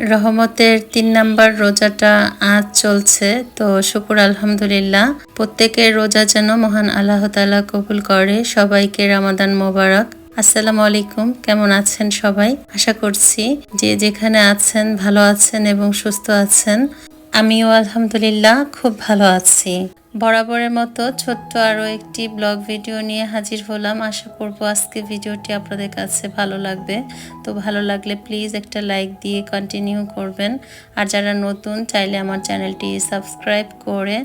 রহমতের তিন নাম্বার রোজাটা আজ চলছে। তো শুকুর আলহামদুলিল্লাহ। প্রত্যেকের রোজা যেন মহান আল্লাহ তালা কবুল করে। সবাইকে রামাদান মোবারক। আসসালামু আলাইকুম। কেমন আছেন সবাই? আশা করছি যে যেখানে আছেন, ভালো আছেন এবং সুস্থ আছেন। আমিও আলহামদুলিল্লাহ খুব ভালো আছি। বরাবরের মতো ছোট্ট আরও একটি ব্লগ ভিডিও নিয়ে হাজির হলাম। আশা করব আজকে ভিডিওটি আপনাদের কাছে ভালো লাগবে। তো ভালো লাগলে প্লিজ একটা লাইক দিয়ে কন্টিনিউ করবেন। আর যারা নতুন, চাইলে আমার চ্যানেলটি সাবস্ক্রাইব করে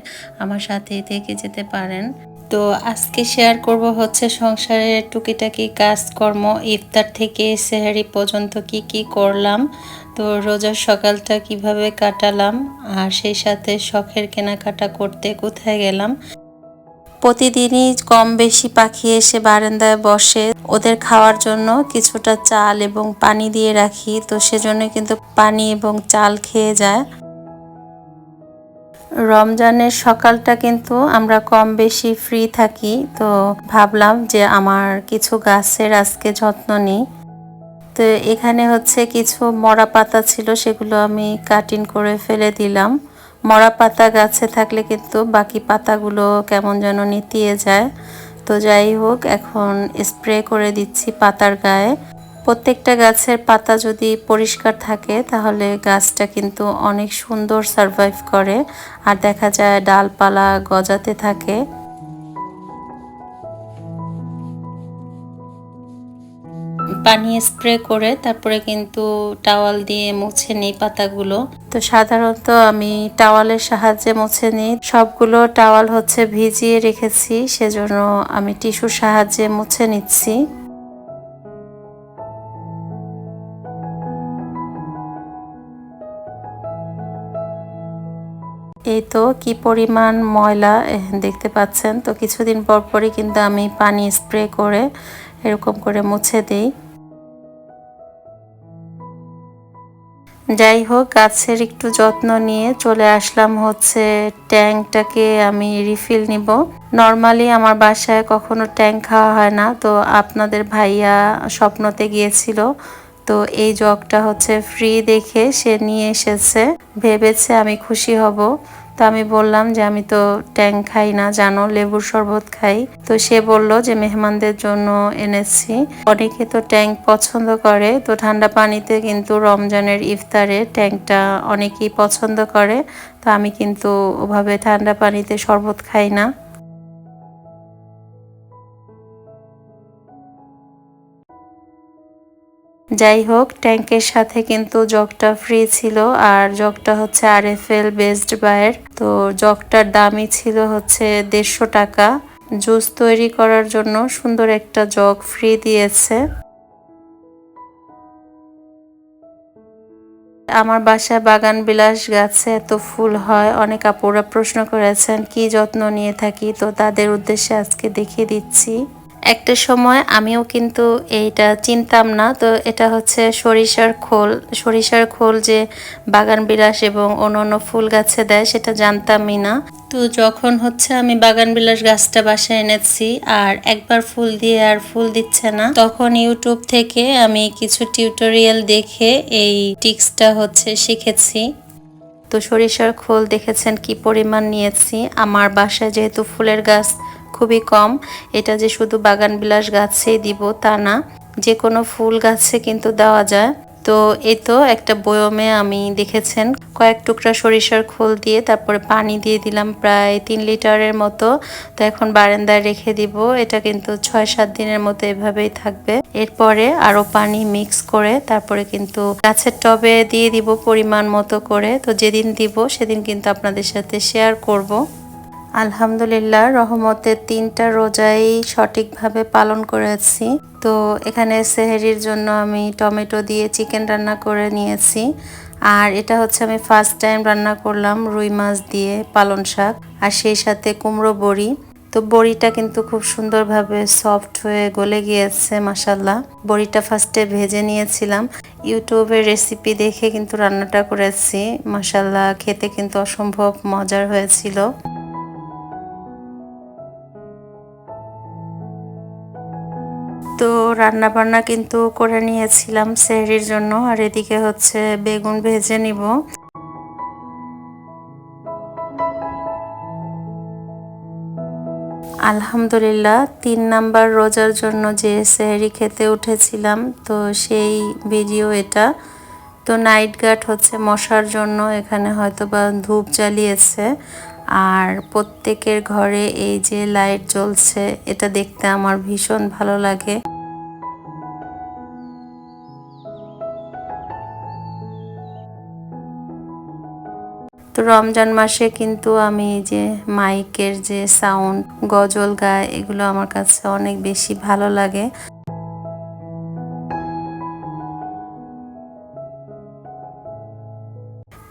আমার সাথে থেকে যেতে পারেন। তো আজকে শেয়ার করব হচ্ছে সংসারের টুকিটাকি কাজকর্ম, ইফতার থেকে সেহারি পর্যন্ত কি কি করলাম, তো রোজার সকালটা কীভাবে কাটালাম, আর সেই সাথে শখের কেনাকাটা করতে কোথায় গেলাম। প্রতিদিনই কম বেশি পাখি এসে বারান্দায় বসে ওদের খাওয়ার জন্য কিছুটা চাল এবং পানি দিয়ে রাখি, তো সেজন্য কিন্তু পানি এবং চাল খেয়ে যায়। রমজানের সকালটা কিন্তু আমরা কম বেশি ফ্রি থাকি। তো ভাবলাম যে আমার কিছু গাছের আজকে যত্ন নিই। তো এখানে হচ্ছে কিছু মরা পাতা ছিল, সেগুলো আমি কাটিং করে ফেলে দিলাম। মরা পাতা গাছে থাকলে কিন্তু বাকি পাতাগুলো কেমন যেন নিতিয়ে যায়। তো যাই হোক, এখন স্প্রে করে দিচ্ছি পাতার গায়ে। প্রত্যেকটা গাছের পাতা যদি পরিষ্কার থাকে, তাহলে গাছটা কিন্তু অনেক সুন্দর সারভাইভ করে। আর দেখা যায় ডালপালা গজাতে থাকে। পানি স্প্রে করে তারপরে কিন্তু টাওয়াল দিয়ে মুছে নিই পাতাগুলো। তো সাধারণত আমি টাওয়ালের সাহায্যে মুছে নিই। সবগুলো টাওয়াল হচ্ছে ভিজিয়ে রেখেছি, সেজন্য আমি টিস্যুর সাহায্যে মুছে নিচ্ছি। এই তো কি পরিমাণ ময়লা দেখতে পাচ্ছেন। তো কিছুদিন পর পরই কিন্তু আমি পানি স্প্রে করে এরকম করে মুছে দিই। যাই হোক, গাছের একটু যত্ন নিয়ে চলে আসলাম হচ্ছে ট্যাঙ্কটাকে আমি রিফিল নিব। নর্মালি আমার বাসায় কখনো ট্যাঙ্ক খাওয়া হয় না। তো আপনাদের ভাইয়া স্বপ্নতে গিয়েছিল। তো এই জগটা হচ্ছে ফ্রি দেখে সে নিয়ে এসেছে। ভেবেছে আমি খুশি হব। তো আমি বললাম যে আমি তো ট্যাং খাই না, জানো, লেবুর শরবত খাই। তো সে বলল যে মেহমানদের জন্য এনেছি। অনেকে তো ট্যাঙ্ক পছন্দ করে। তো ঠান্ডা পানিতে কিন্তু রমজানের ইফতারে ট্যাঙ্কটা অনেকেই পছন্দ করে। তো আমি কিন্তু ওভাবে ঠান্ডা পানিতে শরবত খাই না। যাই হোক ট্যাঙ্কের সাথে কিন্তু জগটা ফ্রি ছিল আর জগটা হচ্ছে আর এফ এল বেসড বায়ের তো জগটার দামই ছিল হচ্ছে দেড়শো টাকা। জুস তৈরি করার জন্য সুন্দর একটা জগ ফ্রি দিয়েছে। আমার বাসায় বাগান বিলাস গাছে এত ফুল হয়, অনেক আপুরা প্রশ্ন করেছেন, কি যত্ন নিয়ে থাকি? তো তাদের উদ্দেশ্যে আজকে দেখিয়ে দিচ্ছি। একটা সময় আমিও কিন্তু এইটা চিনতাম না। তো এটা হচ্ছে সরিষার খোল। সরিষার খোল যে বাগান বিলাস এবং অন্য অন্য ফুল গাছে দেয় সেটা জানতামই না। তো যখন হচ্ছে আমি বাগান বিলাস গাছটা বাসায় এনেছি আর একবার ফুল দিয়ে আর ফুল দিচ্ছে না, তখন ইউটিউব থেকে আমি কিছু টিউটোরিয়াল দেখে এই টিক্সটা হচ্ছে শিখেছি। তো সরিষার খোল দেখেছেন কি পরিমাণ নিয়েছি? আমার বাসায় যেহেতু ফুলের গাছ খুবই কম। এটা যে শুধু বাগান বিলাস গাছেই দিব, তা না। যে কোনো ফুল গাছে কিন্তু দেওয়া যায়। তো এই তো একটা বয়মে আমি দেখেছেন, কয়েক টুকরা সরিষার খোল দিয়ে তারপরে পানি দিয়ে দিলাম প্রায় তিন লিটারের মতো। তো এখন বারান্দায় রেখে দিব, এটা কিন্তু ছয় সাত দিনের মতো এভাবেই থাকবে। এরপরে আরও পানি মিক্স করে তারপরে কিন্তু গাছের টবে দিয়ে দিব পরিমাণ মতো করে। তো যেদিন দিব, সেদিন কিন্তু আপনাদের সাথে শেয়ার করব। আলহামদুলিল্লাহ রহমতের তিনটা রোজাই সঠিকভাবে পালন করেছি। তো এখানে সেহেরির জন্য আমি টমেটো দিয়ে চিকেন রান্না করে নিয়েছি। আর এটা হচ্ছে আমি ফার্স্ট টাইম রান্না করলাম রুই মাছ দিয়ে পালন শাক আর সেই সাথে কুমড়ো বড়ি। তো বড়িটা কিন্তু খুব সুন্দরভাবে সফট হয়ে গলে গিয়েছে মাসাল্লাহ বড়িটা ফার্স্টে ভেজে নিয়েছিলাম। ইউটিউবের রেসিপি দেখে কিন্তু রান্নাটা করেছি। মাসাল্লাহ খেতে কিন্তু অসম্ভব মজার হয়েছিল। রান্না বান্না কিন্তু করে নিয়েছিলাম সেহরির জন্য। আর এদিকে হচ্ছে বেগুন ভেজে নিব। আলহামদুলিল্লাহ, তিন নাম্বার রোজার জন্য যে সেহরি খেতে উঠেছিলাম, তো সেই ভিডিও এটা। তো নাইট গার্ড হচ্ছে মশার জন্য এখানে হয়তো বা ধূপ জ্বালিয়েছে। আর প্রত্যেকের ঘরে এই যে লাইট জ্বলছে, এটা দেখতে আমার ভীষণ ভালো লাগে। তো রমজান মাসে কিন্তু আমি যে মাইকের যে সাউন্ড গজল গায়, এগুলো আমার কাছে অনেক বেশি ভালো লাগে।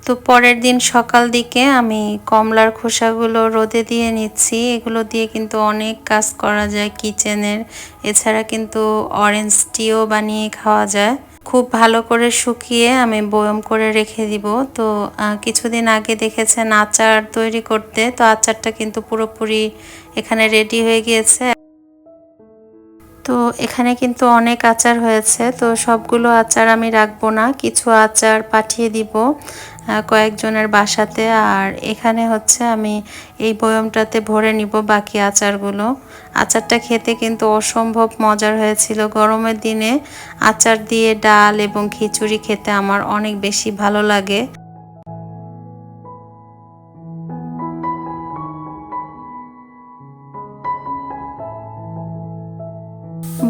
তো পরের দিন সকাল দিকে আমি কমলার খোসাগুলো রোদে দিয়ে নিচ্ছি। এগুলো দিয়ে কিন্তু অনেক কাজ করা যায় কিচেনের। এছাড়া কিন্তু অরেঞ্জ টিও বানিয়ে খাওয়া যায়। খুব ভালো করে শুকিয়ে আমি বয়ম করে রেখে দিব। তো কিছুদিন আগে দেখেছেন আচার তৈরি করতে। তো আচারটা কিন্তু পুরোপুরি এখানে রেডি হয়ে গিয়েছে। তো, এখানে কিন্তু অনেক আচার হয়েছে। তো, সবগুলো আচার আমি রাখব না। কিছু আচার পাঠিয়ে দিব। কয়েকজনের বাসাতে। আর এখানে হচ্ছে আমি এই বয়মটাতে ভরে নিব বাকি আচারগুলো। আচারটা খেতে কিন্তু অসম্ভব মজার হয়েছিল। গরমের দিনে আচার দিয়ে ডাল এবং খিচুড়ি খেতে আমার অনেক বেশি ভালো লাগে।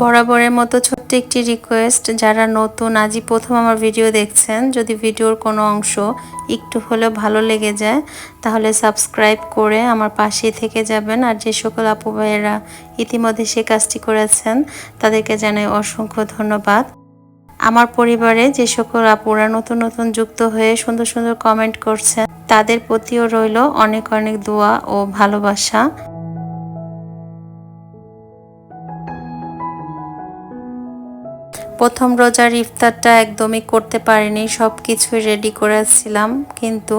বরাবরের মতো ছোট্ট একটি রিকোয়েস্ট যারা নতুন, আজই প্রথম আমার ভিডিও দেখছেন, যদি ভিডিওর কোনো অংশ একটু হলেও ভালো লেগে যায়, তাহলে সাবস্ক্রাইব করে আমার পাশে থেকে যাবেন। আর যে সকল আপু ভাইয়েরা ইতিমধ্যে সে কাজটি করেছেন, তাদেরকে জানাই অসংখ্য ধন্যবাদ। আমার পরিবারে যে সকল আপুরা নতুন নতুন যুক্ত হয়ে সুন্দর সুন্দর কমেন্ট করছেন, তাদের প্রতিও রইল অনেক অনেক দোয়া ও ভালোবাসা। প্রথম রোজার ইফতারটা একদমই করতে পারিনি সব কিছুই রেডি করেছিলাম কিন্তু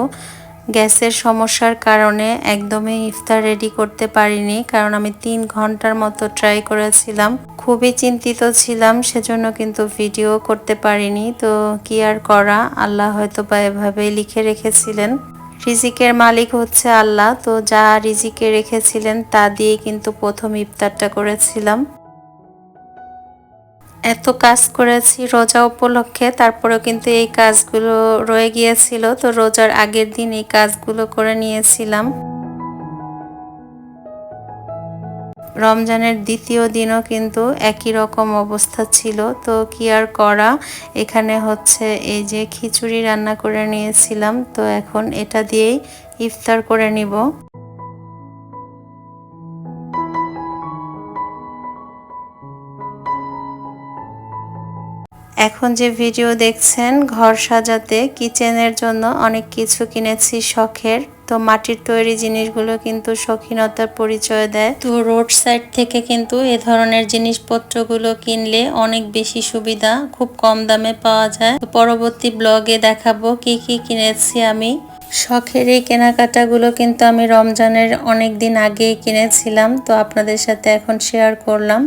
গ্যাসের সমস্যার কারণে একদমই ইফতার রেডি করতে পারিনি, কারণ আমি তিন ঘণ্টার মতো ট্রাই করেছিলাম। খুবই চিন্তিত ছিলাম, সেজন্য কিন্তু ভিডিও করতে পারিনি। তো কি আর করা, আল্লাহ হয়তো বা এভাবেই লিখে রেখেছিলেন। রিজিকের মালিক হচ্ছে আল্লাহ, তো যা রিজিকে রেখেছিলেন তা দিয়ে কিন্তু প্রথম ইফতারটা করেছিলাম। এত কাজ করেছি রোজা উপলক্ষে, তারপরেও কিন্তু এই কাজগুলো রয়ে গিয়েছিল। তো রোজার আগের দিন এই কাজগুলো করে নিয়েছিলাম। রমজানের দ্বিতীয় দিনও কিন্তু একই রকম অবস্থা ছিল। তো কি আর করা? এখানে হচ্ছে এই যে খিচুড়ি রান্না করে নিয়েছিলাম। তো এখন এটা দিয়েই ইফতার করে নিব। এখন যে ভিডিও দেখছেন, ঘর সাজাতে, কিচেনের জন্য অনেক কিছু কিনেছি শখের। তো মাটির তৈরি জিনিসগুলো কিন্তু শৌখিনতার পরিচয় দেয়। তো রোড সাইড থেকে কিন্তু এ ধরনের জিনিসপত্রগুলো কিনলে অনেক বেশি সুবিধা, খুব কম দামে পাওয়া যায়। তো পরবর্তী ব্লগে দেখাবো কি কি কিনেছি আমি। শখের এই কেনাকাটাগুলো কিন্তু আমি রমজানের অনেক দিন আগেই কিনেছিলাম। তো আপনাদের সাথে এখন শেয়ার করলাম।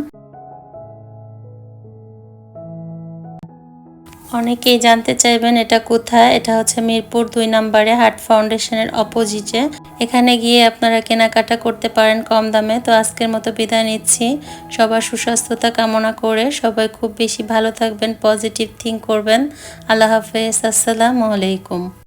অনেকেই জানতে চাইবেন এটা কোথায়। এটা হচ্ছে মিরপুর দুই নম্বরে হার্ট ফাউন্ডেশনের অপোজিটে। এখানে গিয়ে আপনারা কেনাকাটা করতে পারেন কম দামে। তো আজকের মতো বিদায় নিচ্ছি। সবার সুস্বাস্থ্যতা কামনা করে সবাই খুব বেশি ভালো থাকবেন পজিটিভ থিঙ্ক করবেন। আল্লাহ হাফেজ, আসসালামু আলাইকুম।